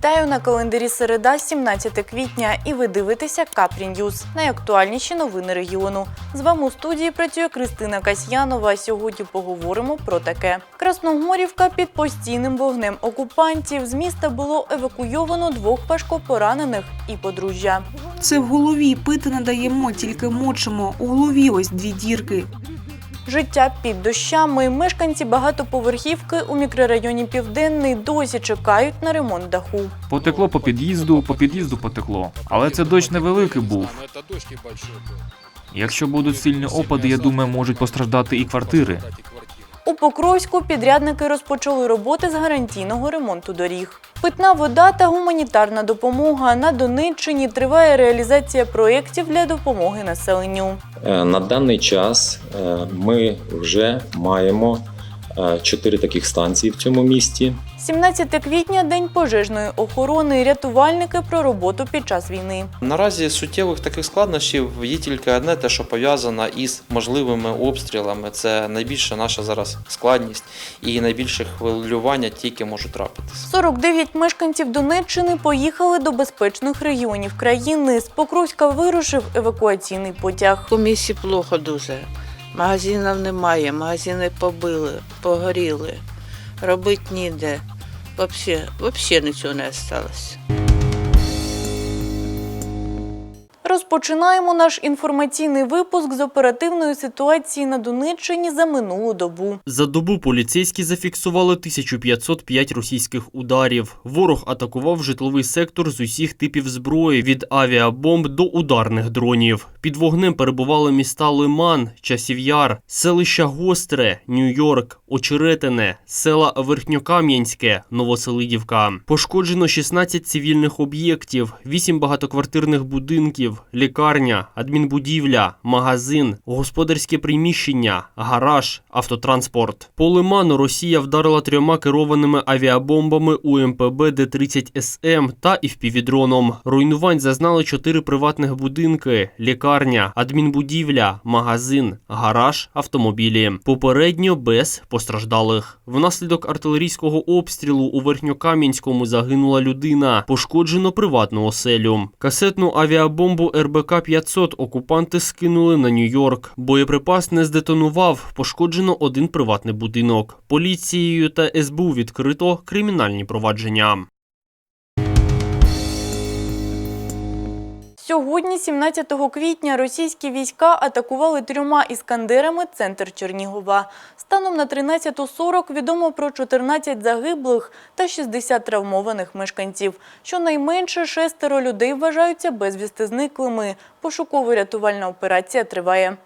Вітаю на календарі середа, 17 квітня, і ви дивитеся Капрі Ньюз. Найактуальніші новини регіону. З вами у студії працює Кристина Касьянова. Сьогодні поговоримо про таке. Красногорівка під постійним вогнем окупантів. З міста було евакуйовано двох важкопоранених і подружжя. Це в голові пити не даємо, тільки мочимо. У голові ось дві дірки. Життя під дощами. Мешканці багатоповерхівки у мікрорайоні Південний досі чекають на ремонт даху. Потекло по під'їзду, по під'їзду потекло. Але це дощ невеликий був. Якщо будуть сильні опади, я думаю, можуть постраждати і квартири. У Покровську підрядники розпочали роботи з гарантійного ремонту доріг. Питна вода та гуманітарна допомога на Донеччині триває реалізація проєктів для допомоги населенню. Е, На даний час е, ми вже маємо чотири таких станції в цьому місті. 17 квітня день пожежної охорони. Рятувальники про роботу під час війни. Наразі суттєвих таких складнощів є тільки одне, те, що пов'язано із можливими обстрілами. Це найбільша наша зараз складність і найбільше хвилювання тільки може трапитися. 49 мешканців Донеччини поїхали до безпечних регіонів країни. З Покровська вирушив евакуаційний потяг. У місті плохо дуже. Магазинів немає, магазини побили, погоріли. Робити ніде. Взагалі, взагалі нічого не залишилось. Розпочинаємо наш інформаційний випуск з оперативної ситуації на Донеччині за минулу добу. За добу поліцейські зафіксували 1505 російських ударів. Ворог атакував житловий сектор з усіх типів зброї від авіабомб до ударних дронів. Під вогнем перебували міста Лиман, Часів'яр, селища Гостре, Нью-Йорк, Очеретине, села Верхньокам'янське, Новоселидівка. Пошкоджено 16 цивільних об'єктів, 8 багатоквартирних будинків, лікарня, адмінбудівля, магазин, господарське приміщення, гараж, автотранспорт. По Лиману Росія вдарила трьома керованими авіабомбами УМПБ Д-30 СМ та ІВПВ-дроном. Руйнувань зазнали чотири приватних будинки, лікарня, адмінбудівля, магазин, гараж, автомобілі. Попередньо без постраждалих. Внаслідок артилерійського обстрілу у Верхньокам'янському загинула людина. Пошкоджено приватну оселю. Касетну авіабомбу РБК-500 окупанти скинули на Нью-Йорк. Боєприпас не здетонував. Пошкоджено один приватний будинок. Поліцією та СБУ відкрито кримінальні провадження. Сьогодні, 17 квітня, російські війська атакували трьома іскандерами центр Чернігова. Станом на 13.40 відомо про 14 загиблих та 60 травмованих мешканців. Щонайменше шестеро людей вважаються безвісти зниклими. Пошуково-рятувальна операція триває.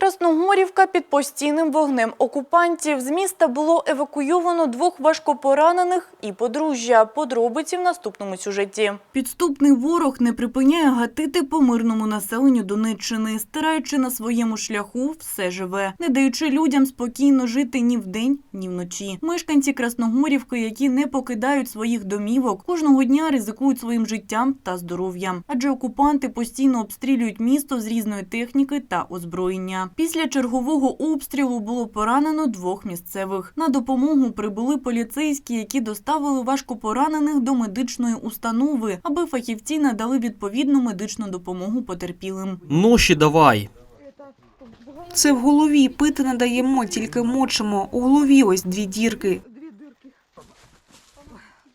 Красногорівка під постійним вогнем окупантів. З міста було евакуйовано двох важкопоранених і подружжя. Подробиці в наступному сюжеті. Підступний ворог не припиняє гатити по мирному населенню Донеччини, стираючи на своєму шляху все живе, не даючи людям спокійно жити ні вдень, ні вночі. Мешканці Красногорівки, які не покидають своїх домівок, кожного дня ризикують своїм життям та здоров'ям, адже окупанти постійно обстрілюють місто з різної техніки та озброєння. Після чергового обстрілу було поранено двох місцевих. На допомогу прибули поліцейські, які доставили важкопоранених до медичної установи, аби фахівці надали відповідну медичну допомогу потерпілим. Ноші давай. Це в голові пити не даємо, тільки мочимо. У голові ось дві дірки.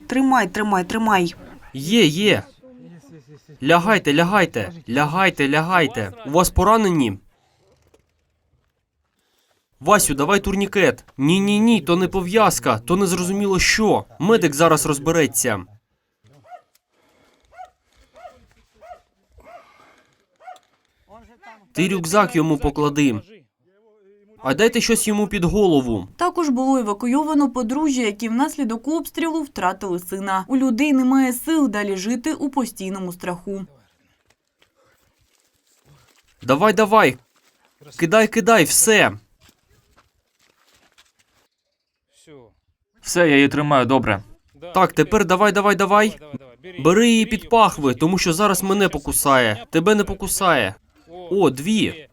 Тримай, тримай, тримай. Є, є. Лягайте, лягайте, лягайте, лягайте. У вас поранені? Васю, давай турнікет. Ні, ні, ні, то не пов'язка, то не зрозуміло що. Медик зараз розбереться. Ти рюкзак йому поклади. А дайте щось йому під голову. Також було евакуйовано подружжя, які внаслідок обстрілу втратили сина. У людей немає сил далі жити у постійному страху. Давай, давай. Кидай, кидай, все. Все. Все, я її тримаю добре. Так, тепер давай, давай, давай. Бери її під пахви, тому що зараз мене покусає. Тебе не покусає. О, дві.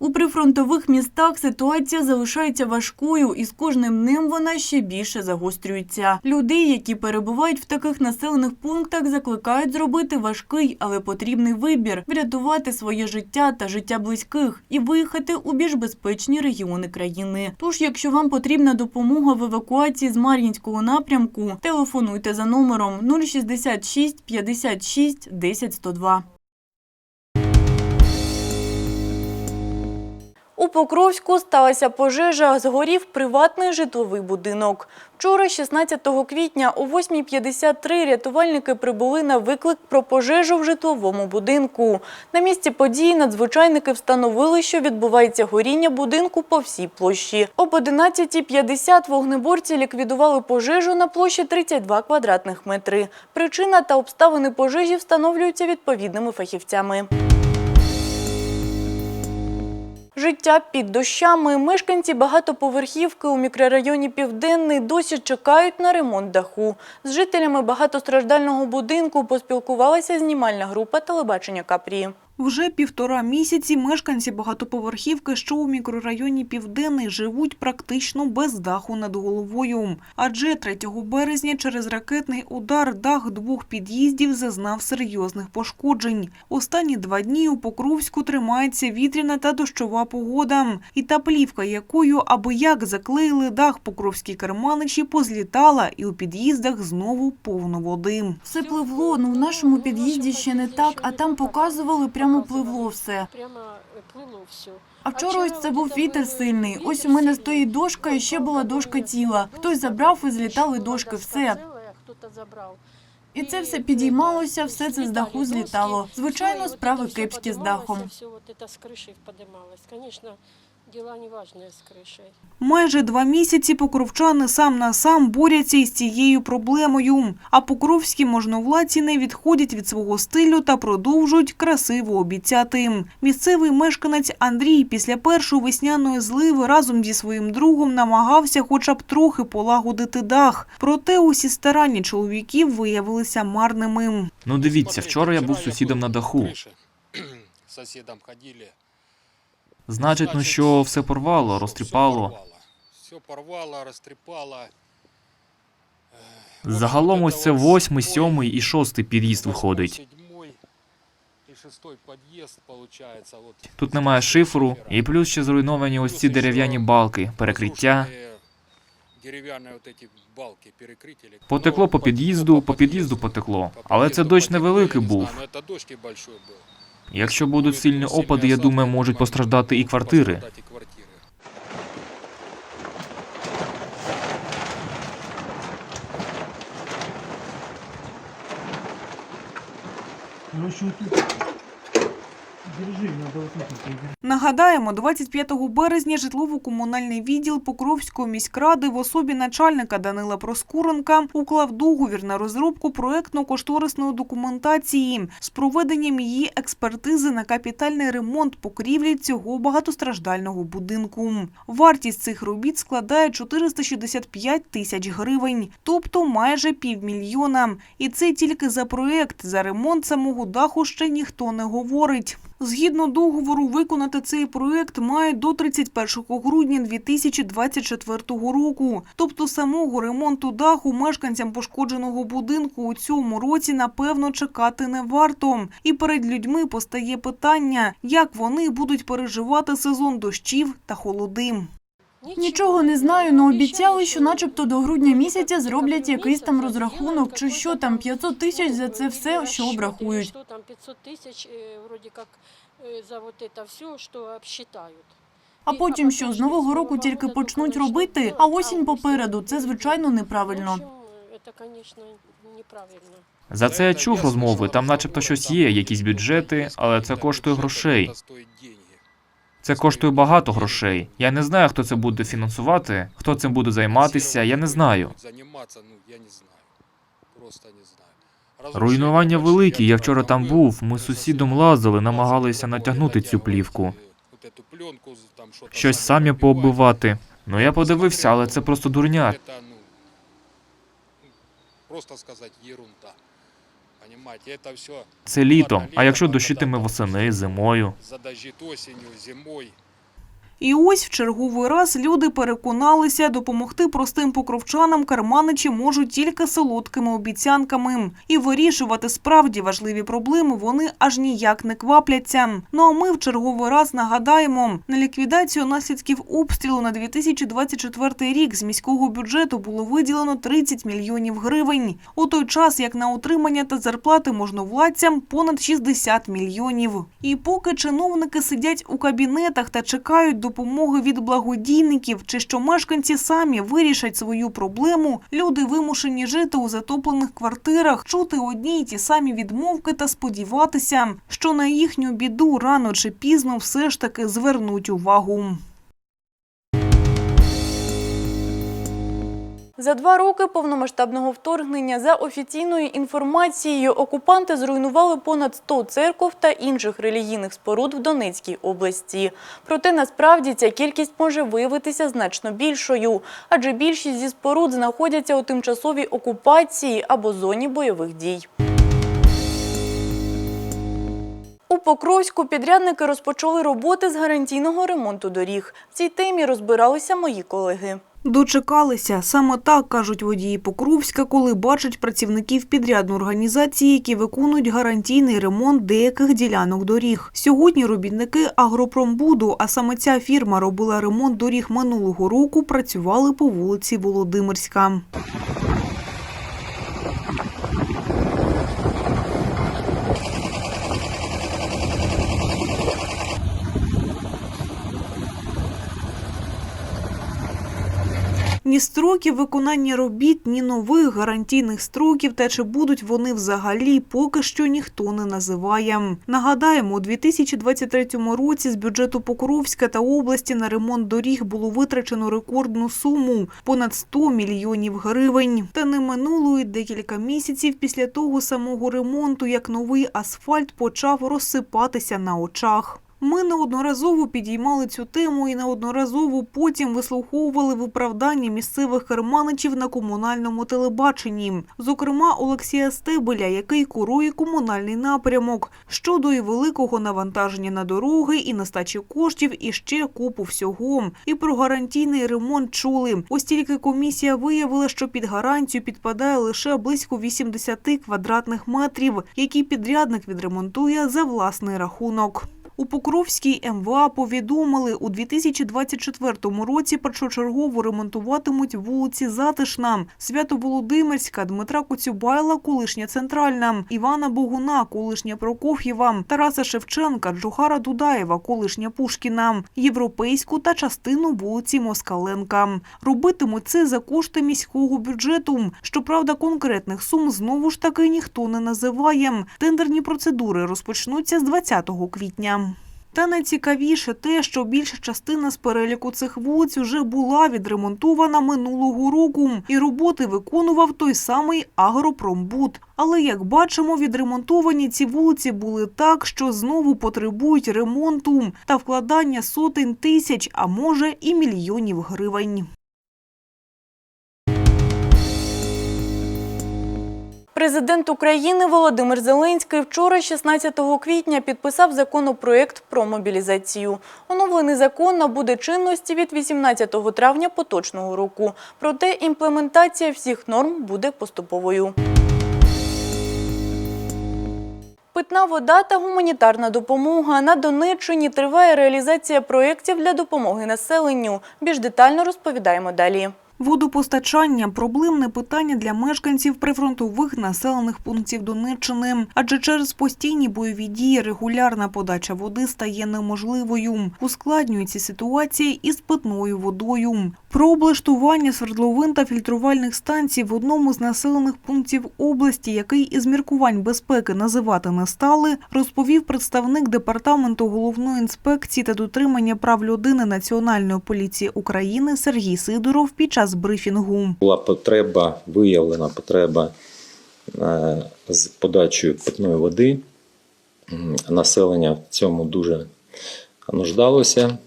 У прифронтових містах ситуація залишається важкою, і з кожним днем вона ще більше загострюється. Людей, які перебувають в таких населених пунктах, закликають зробити важкий, але потрібний вибір врятувати своє життя та життя близьких і виїхати у більш безпечні регіони країни. Тож, якщо вам потрібна допомога в евакуації з Мар'їнського напрямку, телефонуйте за номером 066 56 10 102. У Покровську сталася пожежа, згорів приватний житловий будинок. Вчора, 16 квітня, о 8.53 рятувальники прибули на виклик про пожежу в житловому будинку. На місці події надзвичайники встановили, що відбувається горіння будинку по всій площі. Об 11.50 вогнеборці ліквідували пожежу на площі 32 квадратних метри. Причина та обставини пожежі встановлюються відповідними фахівцями. Життя під дощами. Мешканці багатоповерхівки у мікрорайоні Південний досі чекають на ремонт даху. З жителями багатостраждального будинку поспілкувалася знімальна група телебачення Капрі. Вже півтора місяці мешканці багатоповерхівки, що у мікрорайоні Південний, живуть практично без даху над головою. Адже 3 березня через ракетний удар дах двох під'їздів зазнав серйозних пошкоджень. Останні два дні у Покровську тримається вітряна та дощова погода. І та плівка, якою аби як заклеїли дах покровські керманичі, позлітала, і у під'їздах знову повно води. Все пливло, ну в нашому під'їзді ще не так, а там показували прямо. Прямо пливло все. А вчора ось це був вітер сильний. Ось у мене стоїть дошка, і ще була дошка тіла. Хтось забрав і злітали дошки, все. І це все підіймалося, все це з даху злітало. Звичайно, справи кепські з дахом. Все вот это с крышей поднималось. Конечно, дела неважные с крышей. Майже два місяці покровчани сам на сам борються із цією проблемою. А покровські можновладці не відходять від свого стилю та продовжують красиво обіцяти. Місцевий мешканець Андрій після першої весняної зливи разом зі своїм другом намагався хоча б трохи полагодити дах. Проте усі старання чоловіків виявилися марними. Ну дивіться, вчора я був сусідом на даху. Крыша. Соседом ходили. Значить, ну що все порвало, розтріпало. Все порвало, растрепало. Загалом ось це восьмий, сьомий і шостий під'їзд виходить. Седьмой и шестой подъезд получается. Вот. Тут немає шифру, і плюс ще зруйновані ось ці дерев'яні балки, перекриття. Разрушенные Деревянные вот эти балки, перекрытия. Потекло по під'їзду, по під'їзду потекло. Але це дощ невеликий був. Но это дождь большой был. Якщо будуть сильні опади, я думаю, можуть постраждати і квартири. Пострадать и квартиры. Нагадаємо, 25 березня житлово-комунальний відділ Покровської міськради в особі начальника Данила Проскуренка уклав договір на розробку проектно-кошторисної документації з проведенням її експертизи на капітальний ремонт покрівлі цього багатостраждального будинку. Вартість цих робіт складає 465 тисяч гривень, тобто майже півмільйона. І це тільки за проект. За ремонт самого даху ще ніхто не говорить. Згідно договору, виконати цей проект мають до 31 грудня 2024 року. Тобто самого ремонту даху мешканцям пошкодженого будинку у цьому році напевно чекати не варто. І перед людьми постає питання, як вони будуть переживати сезон дощів та холоди. Нічого не знаю, але обіцяли, що начебто до грудня місяця зроблять якийсь там розрахунок, чи що там 500 тисяч за це все, що обрахують. Что там 500 тысяч, э, вроде как э, за вот это все, что обсчитают. А потім що, з нового року тільки почнуть робити, а осінь попереду. Це, звичайно, неправильно. В общем, это, конечно, неправильно. За це я чув розмови, там начебто щось є, якісь бюджети, але це коштує грошей. Это стоит деньги. Це коштує багато грошей. Я не знаю, хто це буде фінансувати, хто цим буде займатися, я не знаю. Заниматься, ну, я не знаю. Просто не знаю. Руйнування Разрушения великі, я большие, вчора там я був. Ми говорю, з сусідом лазили, намагалися натягнути цю плівку. Вот эту пленку, там что-то Щось там самі пробивать. пооббивати. Ну я подивився, але це просто дурня. Это, ну, просто сказать ерунда. Це літом. А якщо дощитиме восени, зимою. І ось в черговий раз люди переконалися, допомогти простим покровчанам карманичі можуть тільки солодкими обіцянками. І вирішувати справді важливі проблеми вони аж ніяк не квапляться. Ну а ми в черговий раз нагадаємо, на ліквідацію наслідків обстрілу на 2024 рік з міського бюджету було виділено 30 мільйонів гривень. У той час, як на утримання та зарплати можновладцям понад 60 мільйонів. І поки чиновники сидять у кабінетах та чекають допомоги від благодійників, чи що мешканці самі вирішать свою проблему, люди вимушені жити у затоплених квартирах, чути одні й ті самі відмовки та сподіватися, що на їхню біду рано чи пізно все ж таки звернуть увагу. За два роки повномасштабного вторгнення, за офіційною інформацією, окупанти зруйнували понад 100 церков та інших релігійних споруд в Донецькій області. Проте насправді ця кількість може виявитися значно більшою, адже більшість зі споруд знаходяться у тимчасовій окупації або зоні бойових дій. У Покровську підрядники розпочали роботи з гарантійного ремонту доріг. В цій темі розбиралися мої колеги. Дочекалися. Саме так кажуть водії Покровська, коли бачать працівників підрядної організації, які виконують гарантійний ремонт деяких ділянок доріг. Сьогодні робітники Агропромбуду, а саме ця фірма робила ремонт доріг минулого року, працювали по вулиці Володимирська. Ні строків виконання робіт, ні нових гарантійних строків та чи будуть вони взагалі поки що ніхто не називає. Нагадаємо, у 2023 році з бюджету Покровська та області на ремонт доріг було витрачено рекордну суму – понад 100 мільйонів гривень. Та не минуло й декілька місяців після того самого ремонту, як новий асфальт почав розсипатися на очах. Ми неодноразово підіймали цю тему і неодноразово потім вислуховували виправдання місцевих керманичів на комунальному телебаченні. Зокрема, Олексія Стебеля, який курує комунальний напрямок, щодо і великого навантаження на дороги, і нестачі коштів, і ще купу всього. І про гарантійний ремонт чули. Ось тільки комісія виявила, що під гарантію підпадає лише близько 80 квадратних метрів, які підрядник відремонтує за власний рахунок. У Покровській МВА повідомили, у 2024 році першочергово ремонтуватимуть вулиці Затишна, Свято-Володимирська, Дмитра Коцюбайла, колишня Центральна, Івана Богуна, колишня Прокоф'єва, Тараса Шевченка, Джохара Дудаєва, колишня Пушкіна, Європейську та частину вулиці Москаленка. Робитимуть це за кошти міського бюджету. Щоправда, конкретних сум знову ж таки ніхто не називає. Тендерні процедури розпочнуться з 20 квітня. Та найцікавіше те, що більша частина з переліку цих вулиць уже була відремонтована минулого року, і роботи виконував той самий Агропромбуд. Але як бачимо, відремонтовані ці вулиці були так, що знову потребують ремонту та вкладання сотень тисяч, а може і мільйонів гривень. Президент України Володимир Зеленський вчора, 16 квітня, підписав законопроект про мобілізацію. Оновлений закон набуде чинності від 18 травня поточного року. Проте імплементація всіх норм буде поступовою. Питна вода та гуманітарна допомога. На Донеччині триває реалізація проєктів для допомоги населенню. Більш детально розповідаємо далі. Водопостачання – проблемне питання для мешканців прифронтових населених пунктів Донеччини. Адже через постійні бойові дії регулярна подача води стає неможливою. Ускладнюється ситуація із питною водою. Про облаштування свердловин та фільтрувальних станцій в одному з населених пунктів області, який із міркувань безпеки називати не стали, розповів представник Департаменту головної інспекції та дотримання прав людини Національної поліції України Сергій Сидоров під час брифінгу. Була потреба, виявлена потреба е, з подачею питної води. Населення в цьому дуже нуждалося.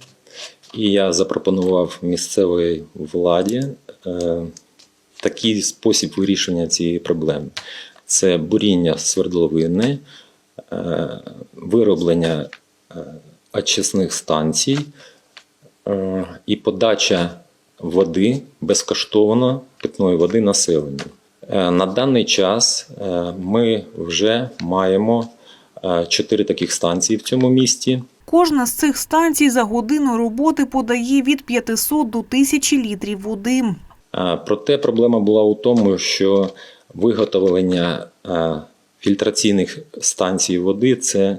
І я запропонував місцевій владі е, такий спосіб вирішення цієї проблеми: це буріння свердловини, е, вироблення очисних станцій і подача води безкоштовно питної води населенню. Е, На даний час е, ми вже маємо е, чотири таких станції в цьому місті. Кожна з цих станцій за годину роботи подає від 500 до 1000 літрів води. Проте проблема була у тому, що виготовлення фільтраційних станцій води це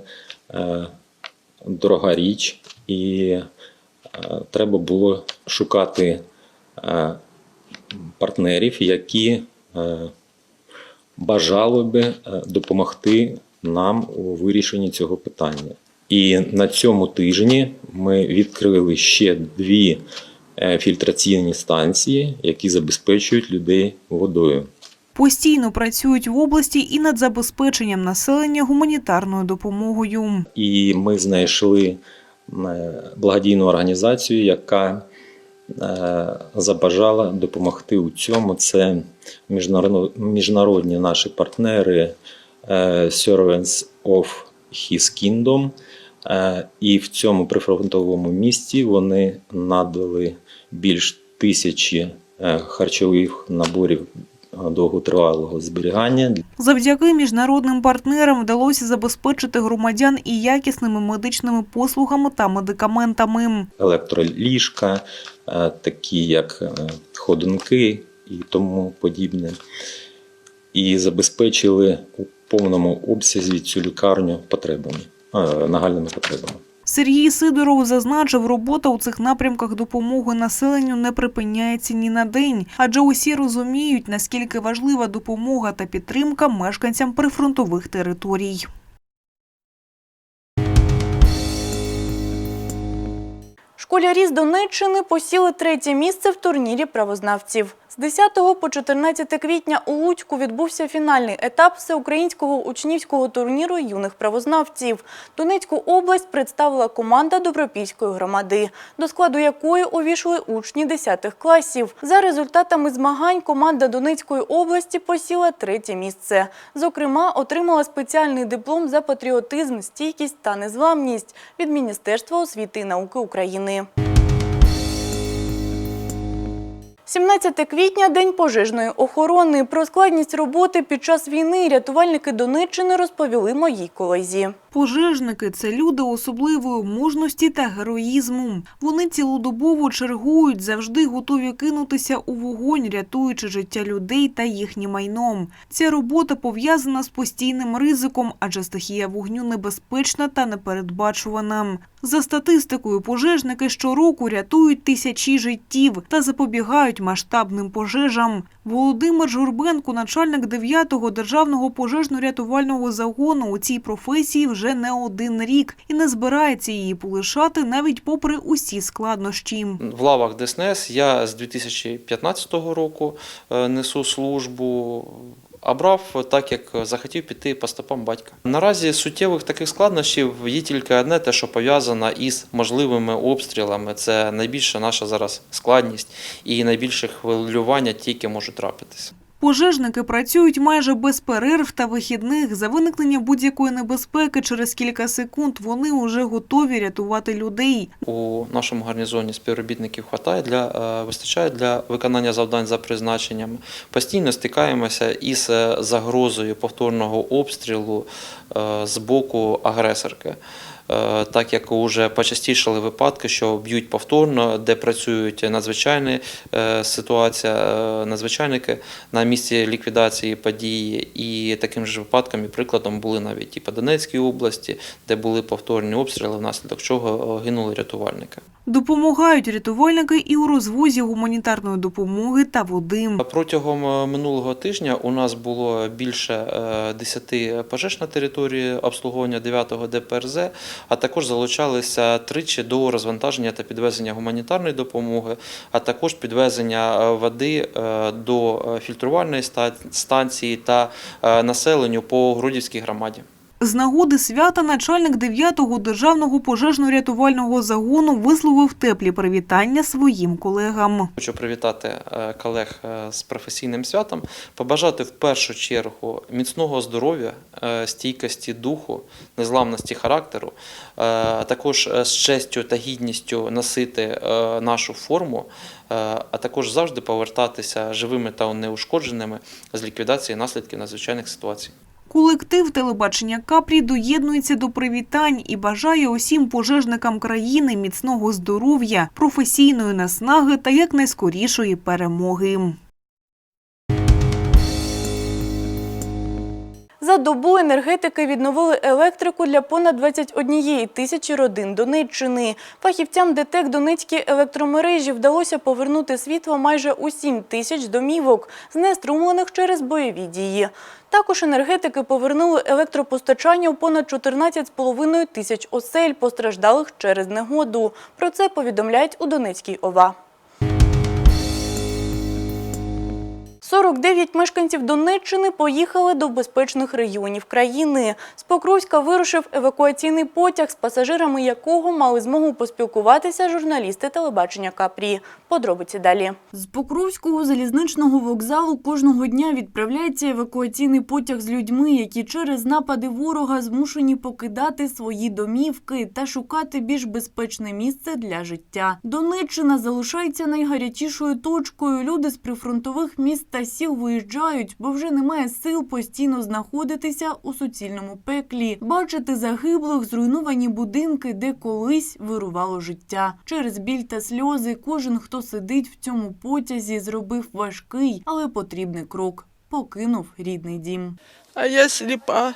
дорога річ, і треба було шукати партнерів, які е, бажали би е, допомогти нам у вирішенні цього питання. І на цьому тижні ми відкрили ще дві е, фільтраційні станції, які забезпечують людей водою. Постійно працюють в області і над забезпеченням населення гуманітарною допомогою. І ми знайшли е, благодійну організацію, яка е, забажала допомогти у цьому. Це міжнародні наші партнери е, Servants of His Kingdom. Е, І в цьому прифронтовому місті вони надали більш тисячі е, харчових наборів е, довготривалого зберігання Завдяки міжнародним партнерам вдалося забезпечити громадян і якісними медичними послугами та медикаментами. електроліжка, е, такі як е, ходунки і тому подібне. І забезпечили у повному обсязі цю лікарню потребами, е, нагальними потребами. Сергій Сидоров зазначив, робота у цих напрямках допомоги населенню не припиняється ні на день, адже усі розуміють, наскільки важлива допомога та підтримка мешканцям прифронтових територій. Школярі з Донеччини посіли третє місце в турнірі правознавців. З 10 по 14 квітня у Луцьку відбувся фінальний етап всеукраїнського учнівського турніру юних правознавців. Донецьку область представила команда Добропільської громади, до складу якої увійшли учні 10 класів. За результатами змагань команда Донецької області посіла третє місце. Зокрема, отримала спеціальний диплом за патріотизм, стійкість та незламність від Міністерства освіти і науки України. 17 квітня – День пожежної охорони. Про складність роботи під час війни рятувальники Донеччини розповіли моїй колезі. Пожежники це люди особливої мужності та героїзму. Вони цілодобово чергують, завжди готові кинутися у вогонь, рятуючи життя людей та їхнє майно. Ця робота пов'язана з постійним ризиком, адже стихія вогню небезпечна та непередбачувана. За статистикою, пожежники щороку рятують тисячі життів та запобігають масштабним пожежам. Володимир Журбенко, начальник 9-го державного пожежно-рятувального загону у цій професії вже не один рік і не збирається її полишати навіть попри усі складнощі. В лавах ДСНС я з 2015 року е, несу службу. А брав так, як захотів піти по стопам батька. Наразі суттєвих таких складнощів є тільки одне, те, що пов'язано із можливими обстрілами. Це найбільша наша зараз складність і найбільше хвилювання тільки може трапитися. Пожежники працюють майже без перерв та вихідних. За виникнення будь-якої небезпеки через кілька секунд вони вже готові рятувати людей. У нашому гарнізоні співробітників хватає для е, вистачає для виконання завдань за призначеннями. Постійно стикаємося із е, загрозою повторного обстрілу е, з боку агресорки. Е, Так як вже почастішали випадки, що б'ють повторно, де працюють надзвичайні е, ситуація, е, надзвичайники на місці ліквідації події, і таким же випадком і прикладом були навіть і по Донецькій області, де були повторні обстріли, внаслідок чого гинули рятувальники. Допомагають рятувальники і у розвозі гуманітарної допомоги та води. Протягом минулого тижня у нас було більше е, 10 пожеж на території обслуговування 9-го ДПРЗ, а також залучалися тричі до розвантаження та підвезення гуманітарної допомоги, а також підвезення е, води е, до е, фільтрувальної ста- станції та населенню по Грудівській громаді. З нагоди свята начальник 9-го державного пожежно-рятувального загону висловив теплі привітання своїм колегам. Хочу привітати е, колег е, з професійним святом, побажати в першу чергу міцного здоров'я, е, стійкості духу, незламності характеру, а також з честю та гідністю носити нашу форму, а також завжди повертатися живими та неушкодженими з ліквідації наслідків надзвичайних ситуацій. Колектив телебачення Капрі доєднується до привітань і бажає усім пожежникам країни міцного здоров'я, професійної наснаги та якнайскорішої перемоги. За добу енергетики відновили електрику для понад 21 тисячі родин Донеччини. Фахівцям ДТЕК Донецькій електромережі вдалося повернути світло майже у 7 тисяч домівок, знеструмлених через бойові дії. Також енергетики повернули електропостачання у понад 14,5 тисяч осель, постраждалих через негоду. Про це повідомляють у Донецькій ОВА. 49 мешканців Донеччини поїхали до безпечних регіонів країни. З Покровська вирушив евакуаційний потяг, з пасажирами якого мали змогу поспілкуватися журналісти телебачення Капрі. Подробиці далі. З Покровського залізничного вокзалу кожного дня відправляється евакуаційний потяг з людьми, які через напади ворога змушені покидати свої домівки та шукати більш безпечне місце для життя. Донеччина залишається найгарячішою точкою. Люди з прифронтових міст та сіл виїжджають, бо вже немає сил постійно знаходитися у суцільному пеклі, бачити загиблих, зруйновані будинки, де колись вирувало життя. Через біль та сльози кожен, хто сидить в цьому потязі, зробив важкий, але потрібний крок. Покинув рідний дім. А я сліпа.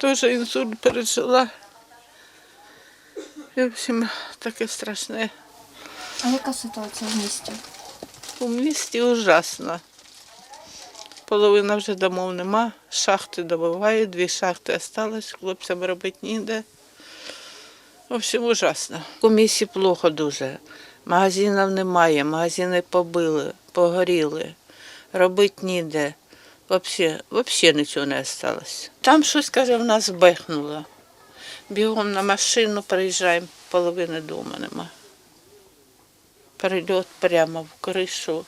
Тоже інсульт пережила. І, в общем, таке страшне. А яка ситуація в місті? У місті ужасно. Половина вже домов нема, шахти добувають, дві шахти осталось, хлопцям робити ніде. В общем, ужасно. У місті плохо дуже. Магазинів немає, магазини побили, погоріли, робити ніде. Взагалі, взагалі нічого не осталось. Там щось, каже, в нас бехнуло. Бігом на машину приїжджаємо, половини дому нема. Прильот прямо в кришу,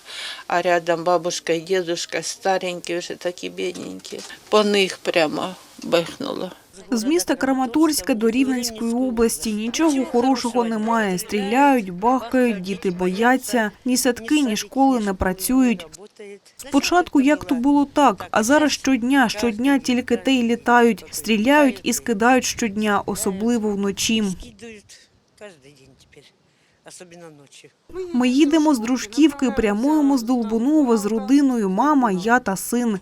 а рядом бабушка і дедушка старенькі, вже такі бідненькі. По них прямо бехнуло. З міста Краматорська до Рівненської області нічого хорошого немає. Стріляють, бахкають, діти бояться. Ні садки, ні школи не працюють. Спочатку як то було так, а зараз щодня, щодня тільки те й літають, стріляють і скидають щодня, особливо вночі. День теперь. Ми їдемо з дружківки, прямуємо з Долбунова з родиною, мама, я та син.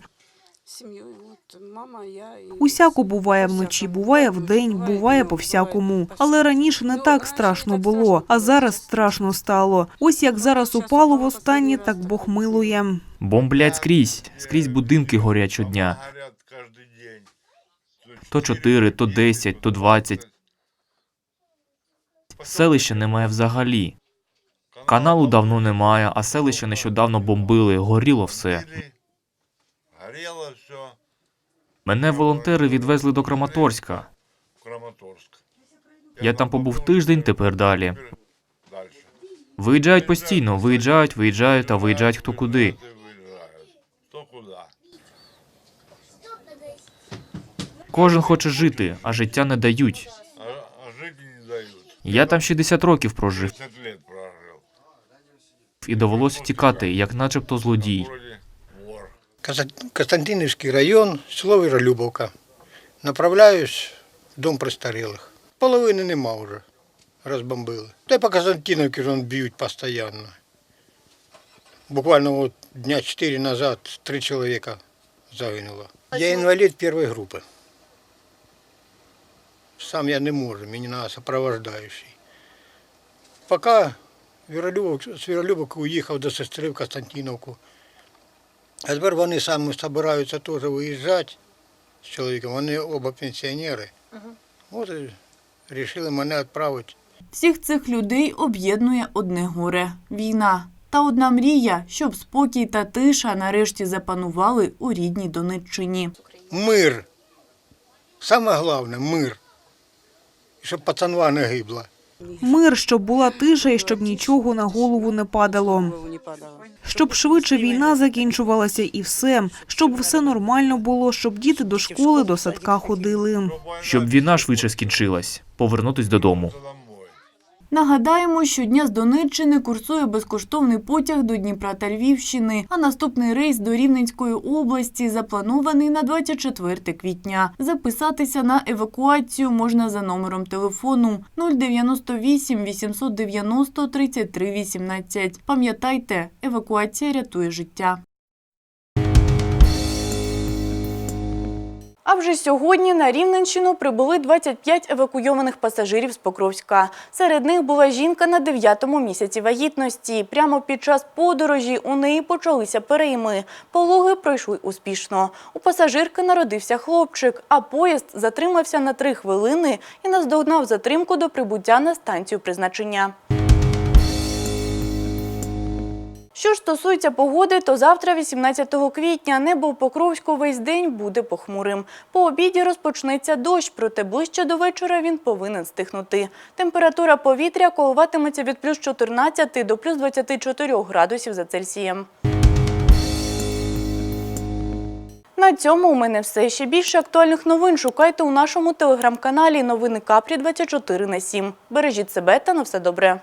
Мама, я Усяко буває вночі, буває вдень, буває по-всякому. Але раніше не так страшно було, а зараз страшно стало. Ось як зараз упало востаннє, так Бог милує. Бомблять скрізь, скрізь будинки горять щодня. То 4, то 10, то 20. Селища немає взагалі. Каналу давно немає, а селище нещодавно бомбили, горіло все. Мене волонтери відвезли до Краматорська. Я там побув тиждень, тепер далі. Виїжджають постійно, виїжджають, виїжджають, а виїжджають хто куди. Кожен хоче жити, а життя не дають. А, а жить не дают. Я там 60 років прожив 50 лет прожил. і довелося тікати, як начебто злодій. Константиновский район, село Віролюбовка. Направляюсь в дом престарелых. Половини нема вже. Розбомбили. Та й по Константиновці ж б'ють постійно. Буквально от дня 4 назад три чоловіка загинуло. Я інвалід першої групи. Сам я не можу, мені треба сопровождаючий. Поки Віролюбов, з Віролюбовки уїхав до сестри в Константиновку. А тепер вони самі збираються теж виїжджати з чоловіком. Вони оба пенсіонери. От і вирішили мене відправити. Всіх цих людей об'єднує одне горе – війна. Та одна мрія, щоб спокій та тиша нарешті запанували у рідній Донеччині. Мир. Саме головне мир. Щоб пацанва не гибла. Мир, щоб була тиша і щоб нічого на голову не падало. Щоб швидше війна закінчувалася і все. Щоб все нормально було, щоб діти до школи, до садка ходили. Щоб війна швидше скінчилась, повернутись додому. Нагадаємо, щодня з Донеччини курсує безкоштовний потяг до Дніпра та Львівщини, а наступний рейс до Рівненської області запланований на 24 квітня. Записатися на евакуацію можна за номером телефону 098 890 33 18. Пам'ятайте, евакуація рятує життя. А вже сьогодні на Рівненщину прибули 25 евакуйованих пасажирів з Покровська. Серед них була жінка на 9-му місяці вагітності. Прямо під час подорожі у неї почалися перейми. Пологи пройшли успішно. У пасажирки народився хлопчик, а поїзд затримався на 3 хвилини і наздогнав затримку до прибуття на станцію призначення. Що стосується погоди, то завтра, 18 квітня, небо в Покровську весь день буде похмурим. По обіді розпочнеться дощ, проте ближче до вечора він повинен стихнути. Температура повітря коливатиметься від плюс 14 до плюс 24 градусів за Цельсієм. На цьому у мене все. Ще більше актуальних новин шукайте у нашому телеграм-каналі Новини Капрі 24 на 7. Бережіть себе та на все добре.